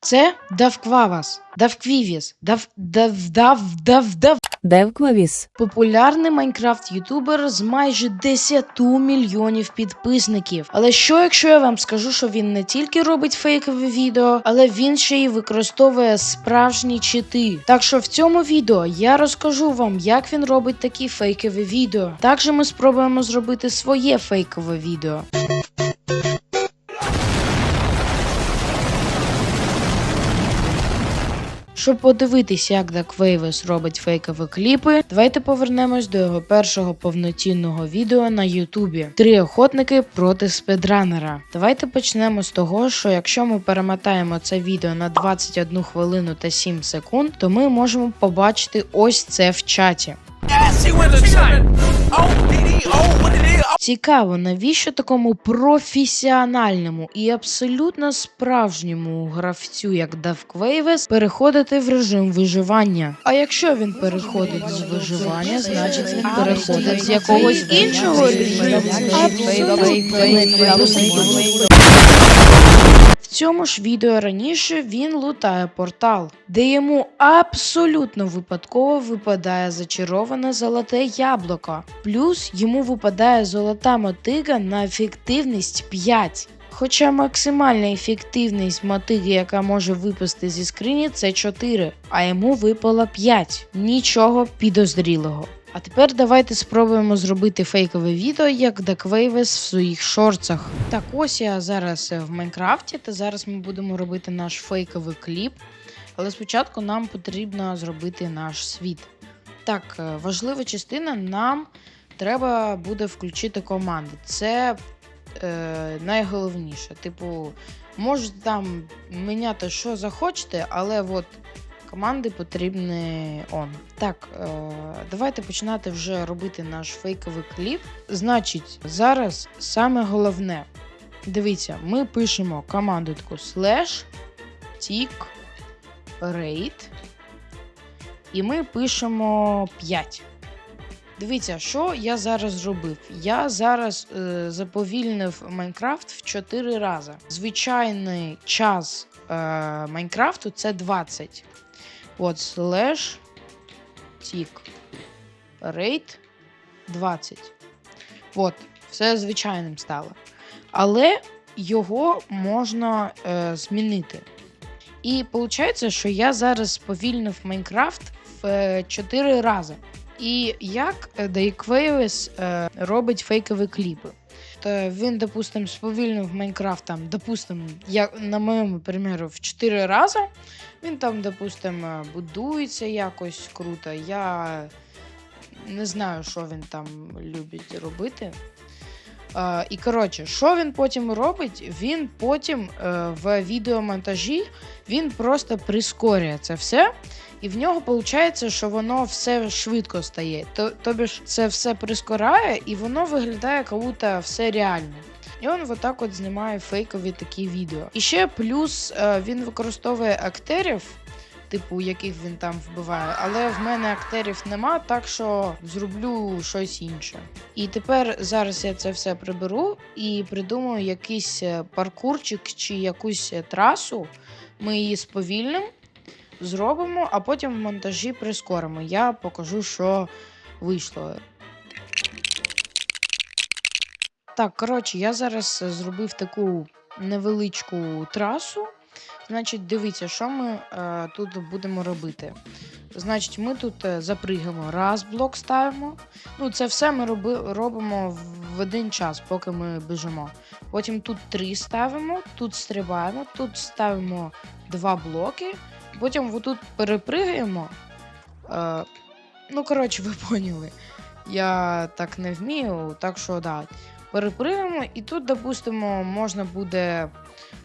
Це Давквавас, Давквівіс, Дав Дав Дав Дав Дав Девквавіс. популярний Майнкрафт ютубер з майже 10 мільйонів підписників. Але що якщо я вам скажу, що він не тільки робить фейкові відео, але він ще й використовує справжні чити. Так що в цьому відео я розкажу вам, як він робить такі фейкові відео. Також ми спробуємо зробити своє фейкове відео. Щоб подивитися, як Дак Вейвес робить фейкові кліпи, давайте повернемось до його першого повноцінного відео на Ютубі: Три охотники проти спідранера. Давайте почнемо з того, що якщо ми перемотаємо це відео на 21 хвилину та 7 секунд, то ми можемо побачити ось це в чаті. Цікаво, навіщо такому професіональному і абсолютно справжньому гравцю, як Давквейвес, переходити в режим виживання? А якщо він переходить з виживання, значить він переходить з якогось іншого режиму. Цьому ж відео раніше він лутає портал, де йому абсолютно випадково випадає зачароване золоте яблуко. Плюс йому випадає золота мотига на ефективність 5. Хоча максимальна ефективність мотиги, яка може випасти зі скрині, це 4, а йому випало 5. Нічого підозрілого. А тепер давайте спробуємо зробити фейкове відео, як Даквейвес в своїх шорцах. Так, ось я зараз е, в Майнкрафті, та зараз ми будемо робити наш фейковий кліп. Але спочатку нам потрібно зробити наш світ. Так, е, важлива частина нам треба буде включити команди. Це е, найголовніше. Типу, можете там міняти, що захочете, але от команди потрібні он. Так, е, давайте починати вже робити наш фейковий кліп. Значить, зараз саме головне. Дивіться, ми пишемо команду таку slash tick rate. І ми пишемо 5. Дивіться, що я зараз зробив. Я зараз е, заповільнив Майнкрафт в 4 рази. Звичайний час е, Майнкрафту це 20. От, slash tick rate 20. От, все звичайним стало. Але його можна е, змінити. І виходить, що я зараз сповільнив Майнкрафт в 4 рази. І як Дайквейвес е, робить фейкові кліпи. Він, допустим, сповільнив Майнкрафт там, допустим, як на моєму приміру, в 4 рази. Він там, допустим, е, будується якось круто. Я не знаю, що він там любить робити. Е, і коротше, що він потім робить? Він потім е, в відеомонтажі він просто прискорює це все. І в нього виходить, що воно все швидко стає. То, тобі ж це все прискоряє, і воно виглядає, будто все реально. І він отак от знімає фейкові такі відео. І ще плюс е, він використовує актерів, типу, яких він там вбиває, але в мене актерів нема, так що зроблю щось інше. І тепер зараз я це все приберу і придумаю якийсь е, паркурчик чи якусь е, трасу. Ми її сповільнимо зробимо, а потім в монтажі прискоримо. Я покажу, що вийшло. Так, коротше, я зараз е, зробив таку невеличку трасу. Значить, дивіться, що ми е, тут будемо робити. Значить, ми тут е, запригаємо, раз блок ставимо. Ну, це все ми роби, робимо в- один час, поки ми біжимо. Потім тут три ставимо, тут стрибаємо, тут ставимо два блоки. Потім отут перепригаємо. Е, ну, коротше, ви поняли. Я так не вмію, так що да. Перепригаємо, і тут, допустимо, можна буде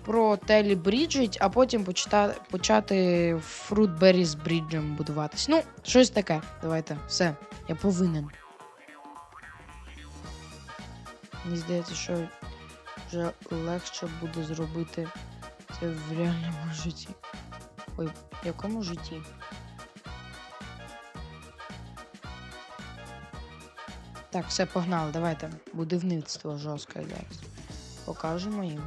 про Телі бріджить, а потім почата, почати Fruitberry з бріджем будуватись. Ну, щось таке. Давайте, все, я повинен. Мені здається, що вже легше буде зробити це в реальному житті. Ой, в якому житті? Так, все, погнали, давайте. Будівництво жорстке зараз. Покажемо їм.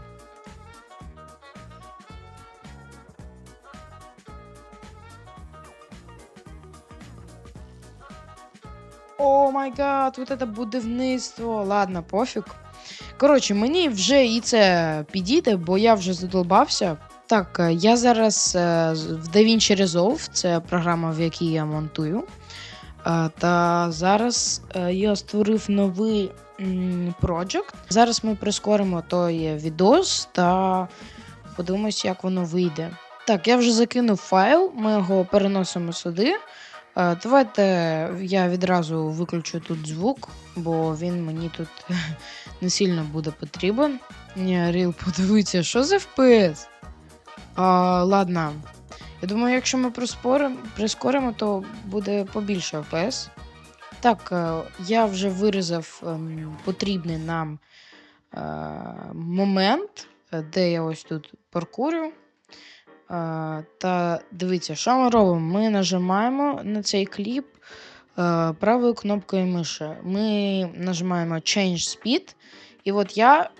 О май гад, вот это будівництво. Ладно, пофіг. Коротше, мені вже і це підійде, бо я вже задолбався. Так, е, я зараз е, в DaVinci Resolve, це програма, в якій я монтую. Та зараз е, я створив новий project. Зараз ми прискоримо той відос та подивимось, як воно вийде. Так, я вже закинув файл, ми його переносимо сюди. Е, Давайте я відразу виключу тут звук, бо він мені тут не сильно буде потрібен. Ріл, подивіться, що за FPS? А, ладно. Я думаю, якщо ми прискоримо, то буде побільше FPS. Так, е, я вже вирізав ем, потрібний нам е, момент, е, де я ось тут паркурю. Та дивіться, що ми робимо? Ми нажимаємо на цей кліп правою кнопкою миші. Ми нажимаємо Change Speed. І от я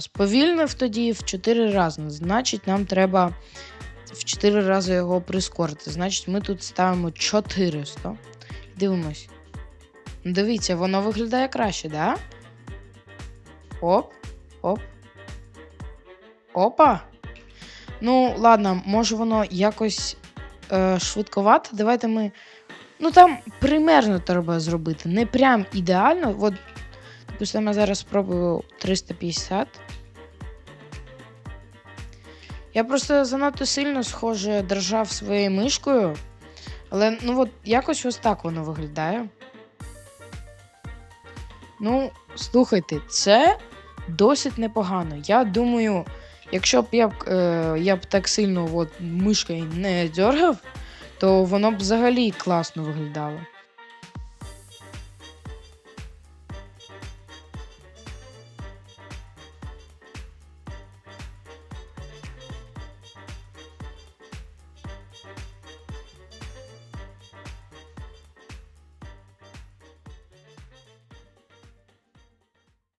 сповільнив тоді в 4 рази. Значить, нам треба в 4 рази його прискорити. Значить, ми тут ставимо 400. Дивимось. Ну, Дивіться, воно виглядає краще, да? Оп, оп. Опа. Ну, ладно, може воно якось е, швидковато. Давайте ми. Ну там примерно треба зробити. Не прям ідеально. От, допустимо, я зараз спробую 350. Я просто занадто сильно, схоже, держав своєю мишкою. Але ну от якось ось так воно виглядає. Ну, слухайте, це досить непогано. Я думаю, якщо б я е, я б так сильно от, мишкою не дергав, то воно б взагалі класно виглядало.